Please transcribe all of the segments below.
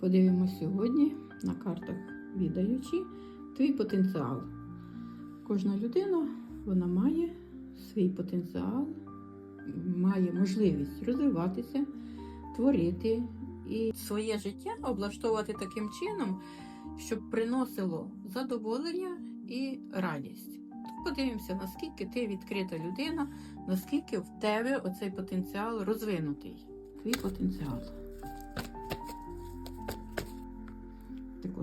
Подивимось сьогодні на картах відаючи твій потенціал. Кожна людина вона має свій потенціал, має можливість розвиватися, творити і своє життя облаштовувати таким чином, щоб приносило задоволення і радість. Подивимося, наскільки ти відкрита людина, наскільки в тебе оцей потенціал розвинутий. Твій потенціал.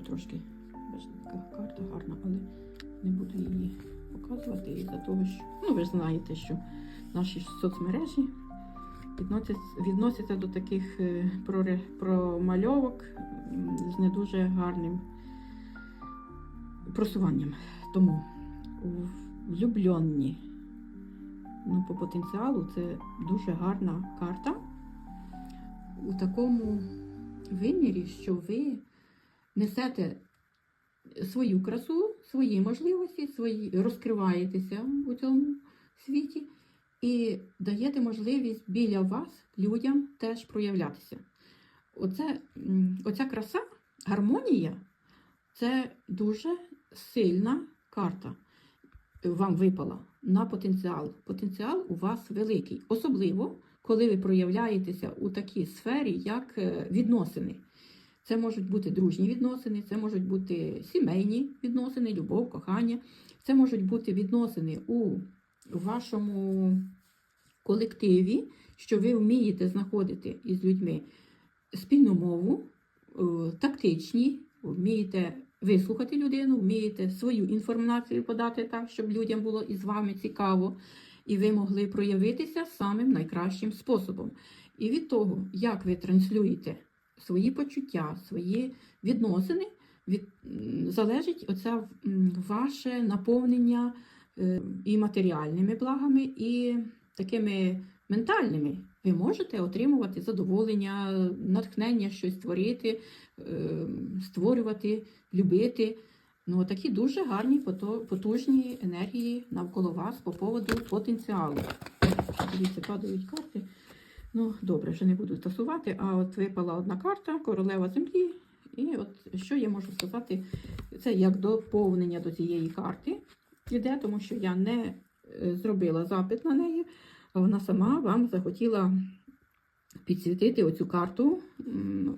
Трошки така карта гарна, але не буду її показувати із-за того, що ну ви ж знаєте, що наші соцмережі відносяться, до таких е, промальовок з не дуже гарним просуванням. Тому влюблені ну, по потенціалу це дуже гарна карта у такому вимірі, що ви несете свою красу, свої можливості, свої розкриваєтеся у цьому світі і даєте можливість біля вас людям теж проявлятися. Оце, оця краса, гармонія це дуже сильна карта. Вам випала на потенціал. Потенціал у вас великий, особливо коли ви проявляєтеся у такій сфері, як е, відносини. Це можуть бути дружні відносини, це можуть бути сімейні відносини, любов, кохання. Це можуть бути відносини у вашому колективі, що ви вмієте знаходити із людьми спільну мову, е, тактичні, вмієте вислухати людину, вмієте свою інформацію подати так, щоб людям було із вами цікаво, і ви могли проявитися самим найкращим способом. І від того, як ви транслюєте свої почуття, свої відносини, від, залежить оце ваше наповнення е, і матеріальними благами, і такими ментальними. Ви можете отримувати задоволення, натхнення, щось творити, е, створювати, любити. Ну, такі дуже гарні, потужні енергії навколо вас по поводу потенціалу. Дивіться, падають карти. Ну, добре, вже не буду стосувати, а от випала одна карта, королева землі. І от що я можу сказати, це як доповнення до цієї карти іде, тому що я не е, зробила запит на неї, а вона сама вам захотіла підсвітити оцю карту м.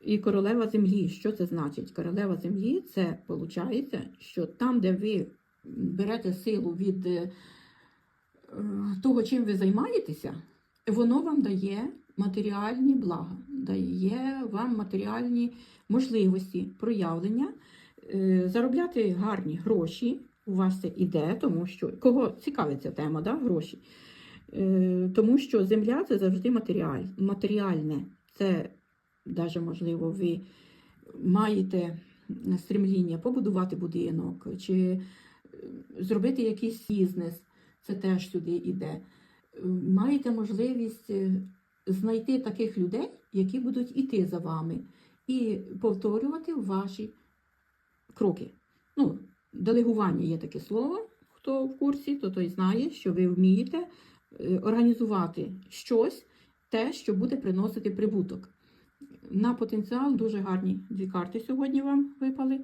І королева землі, що це значить? Королева землі це виходить, що там, де ви берете силу від е, того, чим ви займаєтеся, воно вам дає матеріальні блага, дає вам матеріальні можливості проявлення, е, заробляти гарні гроші. У вас це іде, тому що кого цікавить ця тема, да? гроші. Е, Тому що земля це завжди матеріаль, матеріальне. Це навіть, можливо, ви маєте стремління побудувати будинок чи е, зробити якийсь бізнес, це теж сюди йде. Е, Маєте можливість е, знайти таких людей, які будуть іти за вами, і повторювати ваші кроки. Ну, делегування є таке слово. Хто в курсі, то той знає, що ви вмієте е, організувати щось, те, що буде приносити прибуток. На потенціал дуже гарні дві карти сьогодні вам випали.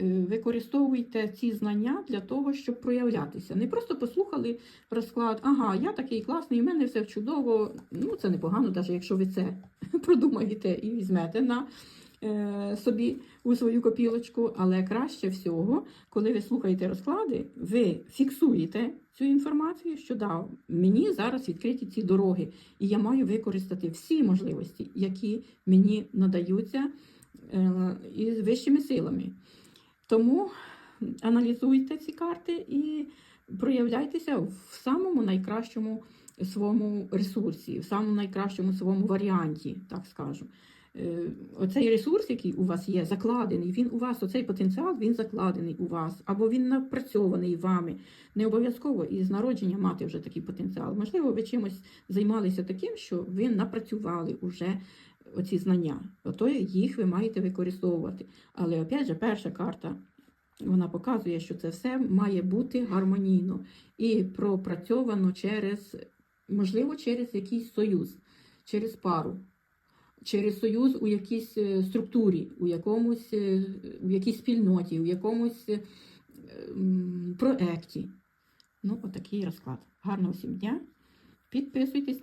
Е, Використовуйте ці знання для того, щоб проявлятися. Не просто послухали розклад, ага, я такий класний, у мене все чудово. Ну, це непогано, навіть якщо ви це продумаєте і візьмете на е, собі у свою копілочку. Але краще всього, коли ви слухаєте розклади, ви фіксуєте цю інформацію, що да, мені зараз відкриті ці дороги, і я маю використати всі можливості, які мені надаються е, із вищими силами. Тому аналізуйте ці карти і проявляйтеся в самому найкращому своєму ресурсі, в самому найкращому своєму варіанті, так скажу. Е, Оцей ресурс, який у вас є, закладений, він у вас, оцей потенціал, він закладений у вас, або він напрацьований вами. Не обов'язково із народження мати вже такий потенціал. Можливо, ви чимось займалися таким, що ви напрацювали вже оці знання. Ото їх ви маєте використовувати. Але опять же, перша карта вона показує, що це все має бути гармонійно і пропрацьовано через, можливо, через якийсь союз, через пару. через союз у якійсь е, структурі, у якомусь е, у якійсь спільноті, у якомусь е, проекті. Ну, отакий розклад. Гарного всім дня. Підписуйтесь на